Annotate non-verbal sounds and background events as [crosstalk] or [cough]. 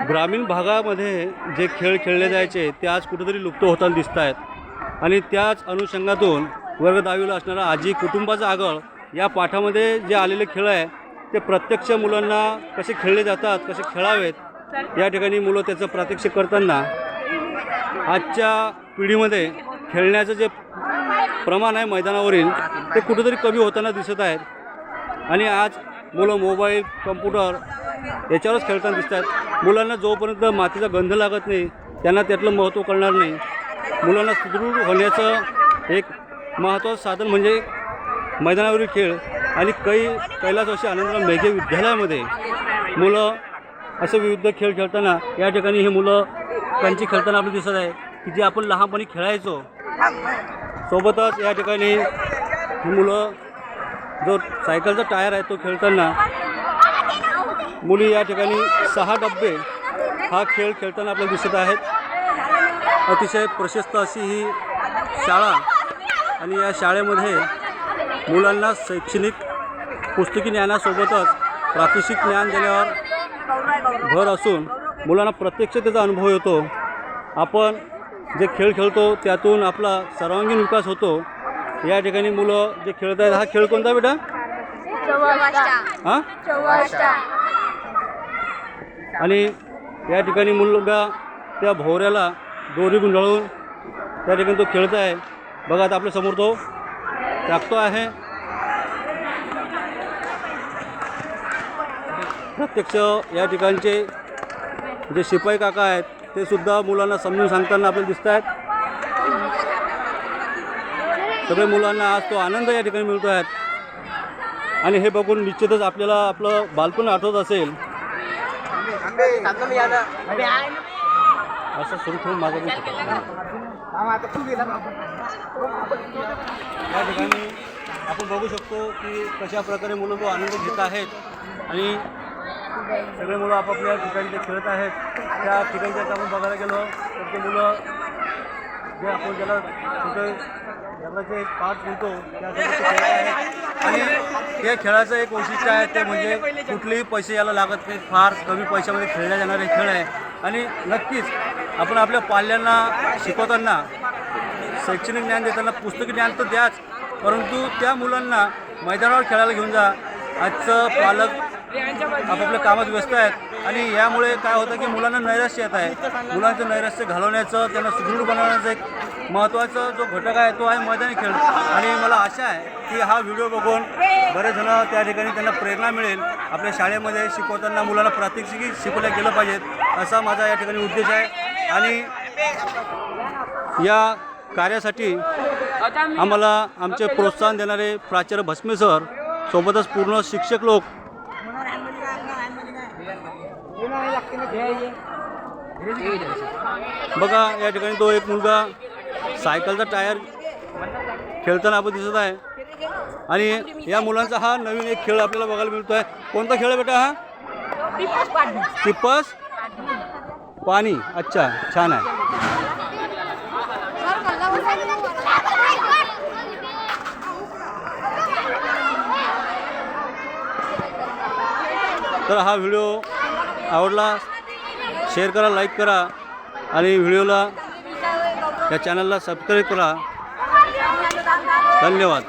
ग्रामीण भागामध्ये जे खेळ खेळले जायचे ते आज कुठेतरी लुप्त होताना दिसत आहेत आणि त्याच अनुषंगातून वर्ग दहावीला असणारा आजी कुटुंबाचा आगळ या पाठामध्ये जे आलेले खेळ आहे ते प्रत्यक्ष मुलांना कसे खेळले जातात कसे खेळावेत या ठिकाणी मुलं त्याचं प्रात्यक्षिक करताना आजच्या पिढीमध्ये खेळण्याचं जे प्रमाण आहे मैदानावरील ते कुठेतरी कमी होताना दिसत आहेत. आणि आज मुलं मोबाईल कम्प्युटर याच्यावरच खेळताना दिसतात. मुलांना जोपर्यंत मातीचा गंध लागत नाही त्यांना त्यातलं महत्त्व कळणार नाही. मुलांना सुदृढ होण्याचं एक महत्त्वाचं साधन म्हणजे मैदानावरील खेळ आणि काही कैलासवासी आनंदराम मेघे विद्यालयामध्ये मुलं असे विविध खेळ खेळताना या ठिकाणी ही मुलं त्यांची खेळताना आपल्याला दिसत आहे की जे आपण लहानपणी खेळायचो. सोबतच या ठिकाणी ही मुलं जो सायकलचा टायर आहे तो खेळताना मुली या ठिकाणी सहा डब्बे हा खेळ खेळताना आपल्याला दिसत आहेत. अतिशय प्रशस्त अशी ही शाळा आणि या शाळेमध्ये मुलांना शैक्षणिक पुस्तकी ज्ञानासोबतच प्रातिशिक ज्ञान देण्यावर भर असून मुलांना प्रत्यक्ष त्याचा अनुभव येतो. आपण जे खेळ खेळतो त्यातून आपला सर्वांगीण विकास होतो. या ठिकाणी मुलं जे खेळत आहेत हा खेळ कोणता बेटा? हां? आणि या ठिकाणी मुलगा त्या भोवऱ्याला दोरी गुंडाळून त्या ठिकाणी तो खेळत आहे. बघा आता आपल्यासमोर तो टाकतो आहे. प्रत्यक्ष या ठिकाणचे जे शिपाई काका आहेत ते सुद्धा मुलांना समजून सांगताना आपल्याला दिसत आहेत सगळे मुलांना आज तो आनंद या ठिकाणी मिळतो आहेत आणि हे बघून निश्चितच आपल्याला आपलं बालपण आठवत असेल. असं सुरू ठेवून माझं या ठिकाणी आपण बघू शकतो की कशा प्रकारे मुलं तो आनंद घेत आहेत आणि सगळे मुलं आपापल्या ठिकाणी ते खेळत आहेत. त्या ठिकाणी जर आपण बघायला गेलो तर ते मुलं जे आपण ज्याला तिथे ज्याला जे पाठ म्हणतो [laughs] आणि या खेळाचं एक वैशिष्ट्य आहे ते म्हणजे कुठलेही पैसे याला लागत नाही. फार कमी पैशामध्ये खेळल्या जाणारे खेळ आहे. आणि नक्कीच आपण आपल्या पाल्यांना शिकवताना शैक्षणिक ज्ञान देताना पुस्तकी ज्ञान तर द्याच परंतु त्या मुलांना मैदानावर खेळायला घेऊन जा. आजचं पालक आपापल्या कामात व्यस्त आहेत. आणि यामुळे काय होतं की मुलांना नैराश्य येत आहे. मुलांचं नैराश्य घालवण्याचं त्यांना सुदृढ बनवण्याचं एक महत्त्वाचा जो घटक आहे तो आहे मैदानी खेळ. आणि मला आशा आहे की हा व्हिडिओ बघून बरेच जण त्या ठिकाणी त्यांना प्रेरणा मिळेल. आपल्या शाळेमध्ये शिकवताना मुलांना प्रात्यक्षिकी शिकवल्या गेलं पाहिजेत असा माझा या ठिकाणी उद्देश आहे. आणि या कार्यासाठी आम्हाला आमचे प्रोत्साहन देणारे प्राचार्य भस्मे सर सोबतच पूर्ण शिक्षक लोक बघा या ठिकाणी तो एक मुलगा सायकलचा टायर खेळताना आपण दिसत आहे. आणि या मुलांचा हा नवीन एक खेळ आपल्याला बघायला मिळतो आहे कोणता खेळ आहे बेटा हा? टिप्पस पाणी. अच्छा छान आहे. तर हा व्हिडिओ आवडला शेअर करा लाईक करा आणि व्हिडिओला या चॅनलला सबस्क्राईब करा. धन्यवाद.